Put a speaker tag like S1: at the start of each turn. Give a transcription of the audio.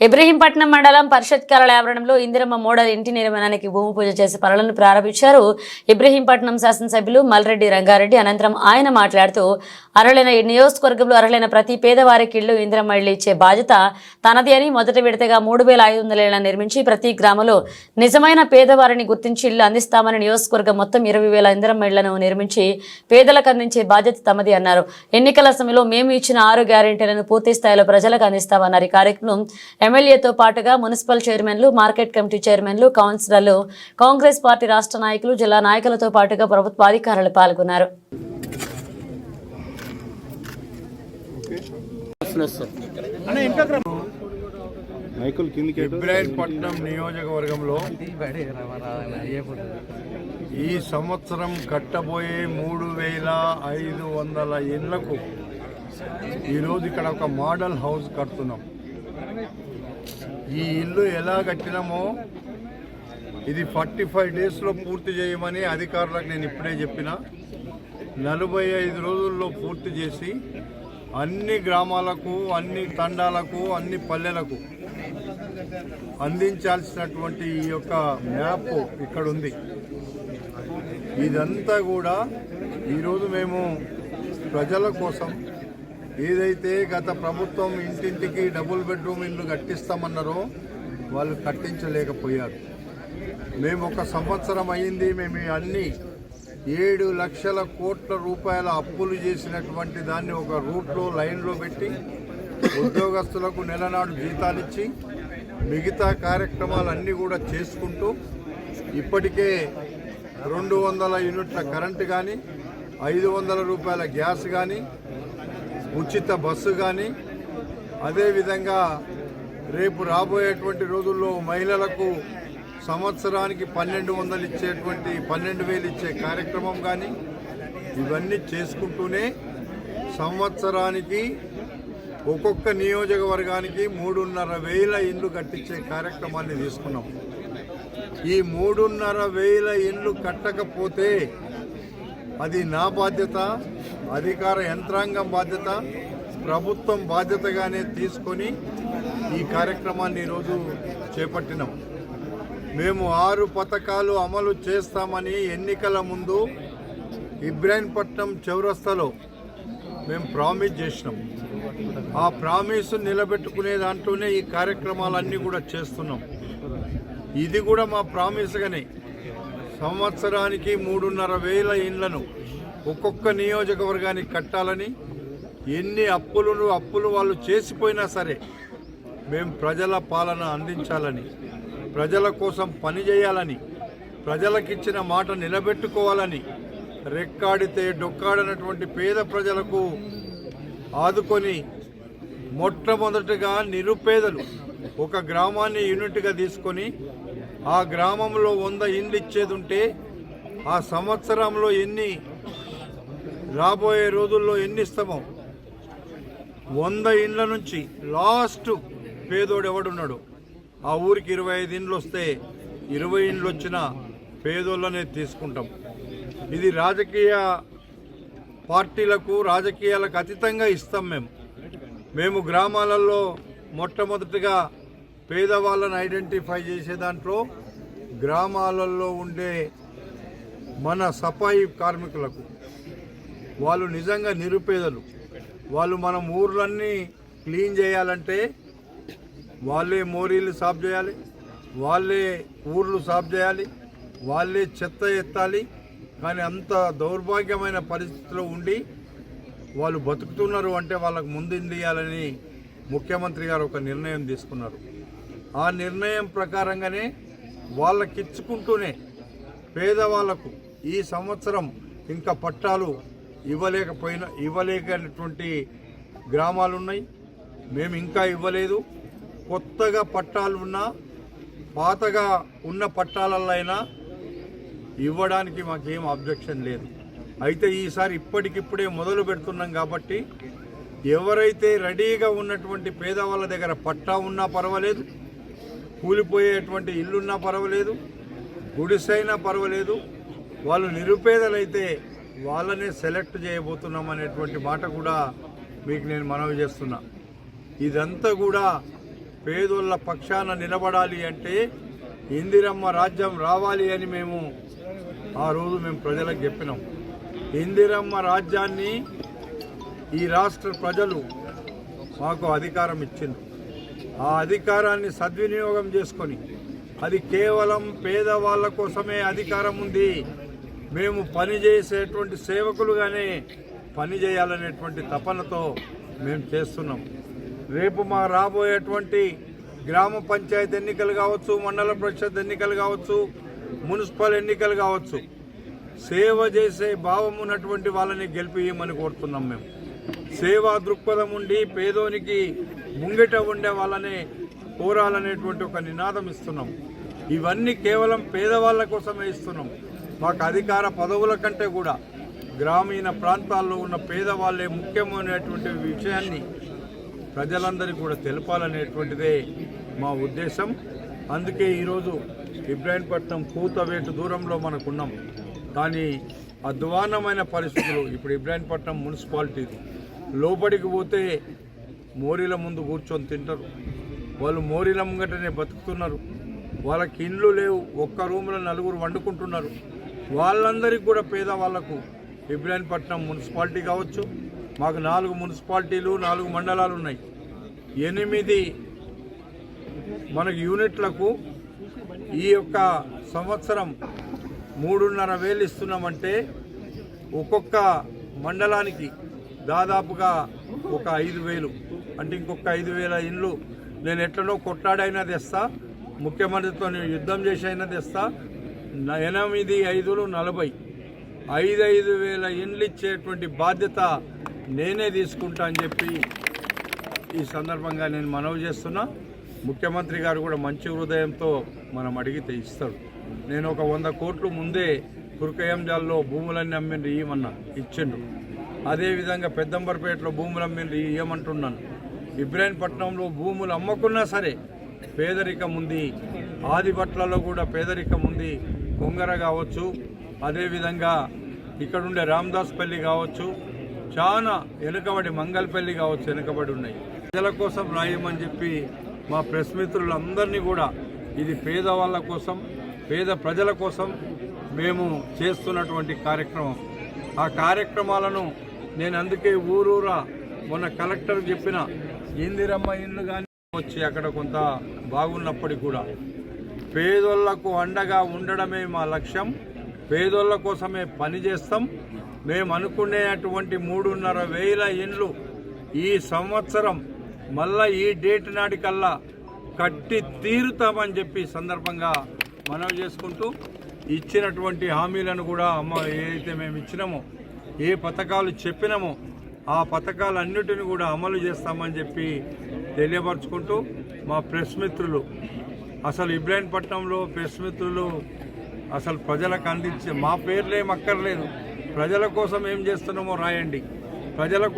S1: ఇబ్రహీంపట్నం మండలం పరిషత్ కార్యాలయ ఆవరణంలో ఇందిరమ్మ మోడల్ ఇంటి నిర్మాణానికి భూమి పూజ చేసే పనులను ప్రారంభించారు ఇబ్రహీంపట్నం శాసనసభ్యులు మల్రెడ్డి రంగారెడ్డి. అనంతరం ఆయన మాట్లాడుతూ అర్హులైన నియోజకవర్గంలో అర్హులైన ప్రతి పేదవారికి ఇళ్ళు ఇందిరమ్మ ఇళ్ళు ఇచ్చే బాధ్యత తనది అని మొదటి విడతగా మూడు వేల ఐదు వందల ఇళ్ళ నిర్మించి ప్రతి గ్రామంలో నిజమైన పేదవారిని గుర్తించి ఇళ్ళు అందిస్తామని నియోజకవర్గం మొత్తం ఇరవై వేల ఇందిరమ్మ ఇళ్ళను నిర్మించి పేదలకు అందించే బాధ్యత తమది అన్నారు. ఎన్నికల సమయంలో మేము ఇచ్చిన ఆరు గ్యారెంటీలను పూర్తి స్థాయిలో ప్రజలకు అందిస్తామన్నారు. ఈ కార్యక్రమం ఎమ్మెల్యేతో పాటుగా మున్సిపల్ చైర్మన్లు మార్కెట్ కమిటీ చైర్మన్లు కౌన్సిలర్లు కాంగ్రెస్ పార్టీ రాష్ట్ర నాయకులు జిల్లా నాయకులతో పాటుగా ప్రభుత్వ అధికారులు పాల్గొన్నారు?
S2: ఇబ్రాహీంపట్నం నియోజకవర్గంలో ఈ సంవత్సరం కట్టబోయే మూడు వేల ఐదు వందల ఇళ్ళకు ఈరోజు ఇక్కడ ఒక మోడల్ హౌస్ కడుతున్నాం. ఈ ఇల్లు ఎలా కట్టినామో ఇది ఫార్టీ ఫైవ్ డేస్లో పూర్తి చేయమని అధికారులకు నేను ఇప్పుడే చెప్పిన. నలభై ఐదు రోజుల్లో పూర్తి చేసి అన్ని గ్రామాలకు అన్ని తండాలకు అన్ని పల్లెలకు అందించాల్సినటువంటి ఈ యొక్క మ్యాప్ ఇక్కడ ఉంది. ఇదంతా కూడా ఈరోజు మేము ప్రజల కోసం ఏదైతే గత ప్రభుత్వం ఇంటింటికి డబుల్ బెడ్రూమ్ ఇల్లు కట్టిస్తామన్నారో వాళ్ళు కట్టించలేకపోయారు. మేము ఒక సంవత్సరం అయింది మేము అన్ని ఏడు లక్షల కోట్ల రూపాయల అప్పులు చేసినటువంటి దాన్ని ఒక రూట్లో లైన్లో పెట్టి ఉద్యోగస్తులకు నెలనాడు జీతాలు ఇచ్చి మిగతా కార్యక్రమాలన్నీ కూడా చేసుకుంటూ ఇప్పటికే రెండు వందల యూనిట్ల కరెంటు కానీ ఐదు వందల రూపాయల గ్యాస్ కానీ ఉచిత బస్సు కానీ అదేవిధంగా రేపు రాబోయేటువంటి రోజుల్లో మహిళలకు సంవత్సరానికి పన్నెండు వందలు ఇచ్చేటువంటి పన్నెండు వేలు ఇచ్చే కార్యక్రమం కానీ ఇవన్నీ చేసుకుంటూనే సంవత్సరానికి ఒక్కొక్క నియోజకవర్గానికి మూడున్నర వేల ఇండ్లు కట్టించే కార్యక్రమాన్ని తీసుకున్నాం. ఈ మూడున్నర వేల ఇండ్లు కట్టకపోతే అది నా బాధ్యత అధికార యంత్రాంగం బాధ్యత ప్రభుత్వం బాధ్యతగానే తీసుకొని ఈ కార్యక్రమాన్ని ఈరోజు చేపట్టినాం. మేము ఆరు పథకాలు అమలు చేస్తామని ఎన్నికల ముందు ఇబ్రాహీంపట్నం చౌరస్తాలో మేము ప్రామిస్ చేసినాం. ఆ ప్రామిస్ నిలబెట్టుకునే దాంట్లోనే ఈ కార్యక్రమాలన్నీ కూడా చేస్తున్నాం. ఇది కూడా మా ప్రామిస్గానే. సంవత్సరానికి మూడున్నర వేల ఇండ్లను ఒక్కొక్క నియోజకవర్గానికి కట్టాలని ఎన్ని అప్పులను అప్పులు వాళ్ళు చేసిపోయినా సరే మేము ప్రజల పాలన అందించాలని ప్రజల కోసం పనిచేయాలని ప్రజలకిచ్చిన మాట నిలబెట్టుకోవాలని రెక్కాడితే డొక్కాడనటువంటి పేద ప్రజలకు ఆదుకొని మొట్టమొదటిగా నిరుపేదలు ఒక గ్రామాన్ని యూనిట్గా తీసుకొని ఆ గ్రామంలో వంద ఇండ్లు ఇచ్చేది ఉంటే ఆ సంవత్సరంలో ఎన్ని రాబోయే రోజుల్లో ఎన్ని ఇస్తామో. వంద ఇండ్ల నుంచి లాస్ట్ పేదోడు ఎవడున్నాడు? ఆ ఊరికి ఇరవై ఐదు ఇండ్లు వస్తే ఇరవై ఇండ్లు వచ్చిన పేదోళ్ళనే తీసుకుంటాం. ఇది రాజకీయ పార్టీలకు రాజకీయాలకు అతీతంగా ఇస్తాం మేము. మేము గ్రామాలలో మొట్టమొదటిగా పేదవాళ్ళను ఐడెంటిఫై చేసే దాంట్లో గ్రామాలలో ఉండే మన సఫాయి కార్మికులకు వాళ్ళు నిజంగా నిరుపేదలు. వాళ్ళు మనం ఊర్లన్నీ క్లీన్ చేయాలంటే వాళ్ళే మోరీలు సాఫ్ చేయాలి వాళ్ళే ఊర్లు సాఫ్ చేయాలి వాళ్ళే చెత్త ఎత్తాలి. కానీ అంత దౌర్భాగ్యమైన పరిస్థితిలో ఉండి వాళ్ళు బతుకుతున్నారు అంటే వాళ్ళకు ముందు ముఖ్యమంత్రి గారు ఒక నిర్ణయం తీసుకున్నారు. ఆ నిర్ణయం ప్రకారంగానే వాళ్ళకిచ్చుకుంటూనే పేదవాళ్ళకు ఈ సంవత్సరం ఇంకా పట్టాలు ఇవ్వలేకపోయిన ఇవ్వలేకటువంటి గ్రామాలు ఉన్నాయి మేము ఇంకా ఇవ్వలేదు. కొత్తగా పట్టాలు ఉన్నా పాతగా ఉన్న పట్టాలైనా ఇవ్వడానికి మాకేం అబ్జెక్షన్ లేదు. అయితే ఈసారి ఇప్పటికిప్పుడే మొదలు పెడుతున్నాం కాబట్టి ఎవరైతే రెడీగా ఉన్నటువంటి పేదవాళ్ళ దగ్గర పట్టా ఉన్నా పర్వాలేదు కూలిపోయేటువంటి ఇల్లున్నా పర్వాలేదు గుడిసైనా పర్వాలేదు వాళ్ళు నిరుపేదలైతే వాళ్ళనే సెలెక్ట్ చేయబోతున్నాం అనేటువంటి మాట కూడా మీకు నేను మనవి చేస్తున్నా. ఇదంతా కూడా పేదోళ్ళ పక్షాన నిలబడాలి అంటే ఇందిరమ్మ రాజ్యం రావాలి అని మేము ఆ రోజు మేము ప్రజలకు చెప్పినాం. ఇందిరమ్మ రాజ్యాన్ని ఈ రాష్ట్ర ప్రజలు మాకు అధికారం ఇచ్చింది ఆ అధికారాన్ని సద్వినియోగం చేసుకొని అది కేవలం పేదవాళ్ళ కోసమే అధికారం ఉంది. మేము పనిచేసేటువంటి సేవకులుగానే పని చేయాలనేటువంటి తపనతో మేము చేస్తున్నాం. రేపు మా రాబోయేటువంటి గ్రామ పంచాయతీ ఎన్నికలు కావచ్చు మండల పరిషత్ ఎన్నికలు కావచ్చు మున్సిపల్ ఎన్నికలు కావచ్చు సేవ చేసే భావం ఉన్నటువంటి వాళ్ళని గెలిపియమని కోరుతున్నాం మేము. సేవా దృక్పథం ఉండి పేదోనికి ముంగిట ఉండే వాళ్ళని కోరాలనేటువంటి ఒక నినాదం ఇస్తున్నాం. ఇవన్నీ కేవలం పేదవాళ్ళ కోసమే ఇస్తున్నాం. మాకు అధికార పదవుల కంటే కూడా గ్రామీణ ప్రాంతాల్లో ఉన్న పేదవాళ్ళే ముఖ్యమైనటువంటి విషయాన్ని ప్రజలందరికీ కూడా తెలపాలనేటువంటిదే మా ఉద్దేశం. అందుకే ఈరోజు ఇబ్రాహీంపట్నం కూతవేటు దూరంలో మనకున్నాం. కానీ అధ్వానమైన పరిస్థితులు ఇప్పుడు ఇబ్రాహీంపట్నం మున్సిపాలిటీది. లోపలికి పోతే మోరీల ముందు కూర్చొని తింటారు. వాళ్ళు మోరీల ముంగటనే బతుకుతున్నారు. వాళ్ళకి ఇండ్లు లేవు ఒక్క రూమ్లో నలుగురు వండుకుంటున్నారు. వాళ్ళందరికీ కూడా పేదవాళ్ళకు ఇబ్రాహీంపట్నం మున్సిపాలిటీ కావచ్చు మాకు నాలుగు మున్సిపాలిటీలు నాలుగు మండలాలు ఉన్నాయి. ఎనిమిది మనకు యూనిట్లకు ఈ యొక్క సంవత్సరం మూడున్నర వేలు ఇస్తున్నామంటే ఒక్కొక్క మండలానికి దాదాపుగా ఒక ఐదు వేలు. అంటే ఇంకొక ఐదు వేల ఇండ్లు నేను ఎట్లనో కొట్లాడైనా తెస్తా. ముఖ్యమంత్రితో నేను యుద్ధం చేసి అయినా తెస్తా. ఎనిమిది ఐదులు నలభై. ఐదు ఐదు వేల ఇండ్లు ఇచ్చేటువంటి బాధ్యత నేనే తీసుకుంటా అని చెప్పి ఈ సందర్భంగా నేను మనవి చేస్తున్నా. ముఖ్యమంత్రి గారు కూడా మంచి హృదయంతో మనం అడిగితే ఇస్తాడు నేను ఒక వంద కోట్లు ముందే కురకయంజాల్లో భూములన్నీ అమ్మిండ్రు ఇయ్యమన్నా ఇచ్చిండు అదేవిధంగా పెద్దంబర్పేటలో భూములు అమ్మిండ్రు ఇయ్యమంటున్నాను ఇబ్రాహీంపట్నంలో భూములు అమ్మకున్నా సరే పేదరికం ఉంది ఆదిబట్లలో కూడా పేదరికం ఉంది కొంగర కావచ్చు అదేవిధంగా ఇక్కడుండే రామదాస్పల్లి కావచ్చు చాలా వెనుకబడి మంగళపల్లి కావచ్చు వెనుకబడి ఉన్నాయి. ప్రజల కోసం రాయమని చెప్పి మా ప్రెస్ మిత్రులందరినీ కూడా ఇది పేదవాళ్ళ కోసం పేద ప్రజల కోసం మేము చేస్తున్నటువంటి కార్యక్రమం. ఆ కార్యక్రమాలను నేను అందుకే ఊరూరా మొన్న కలెక్టర్ చెప్పిన ఇందిరమ్మ ఇల్లు కానీ వచ్చి అక్కడ కొంత బాగున్నప్పటికీ కూడా. పేదోళ్ళకు అండగా ఉండడమే మా లక్ష్యం. పేదోళ్ళ కోసమే పని చేస్తాం. మేము అనుకునేటువంటి మూడున్నర వేల ఇండ్లు ఈ సంవత్సరం మళ్ళా ఈ డేట్ నాటికల్లా కట్టి తీరుతామని చెప్పి సందర్భంగా మనవి చేసుకుంటూ ఇచ్చినటువంటి హామీలను కూడా అమ్మ ఏదైతే మేము ఇచ్చినామో ఏ పథకాలు చెప్పినామో ఆ పథకాలన్నిటిని కూడా అమలు చేస్తామని చెప్పి తెలియపరచుకుంటూ మా ప్రెస్ మిత్రులు అసలు ఇబ్రాహీంపట్నంలో ప్రెస్ మిత్రులు అసలు ప్రజలకు అందించే మా పేర్లు అక్కర్లేదు. ప్రజల కోసం ఏం చేస్తున్నామో రాయండి. ప్రజల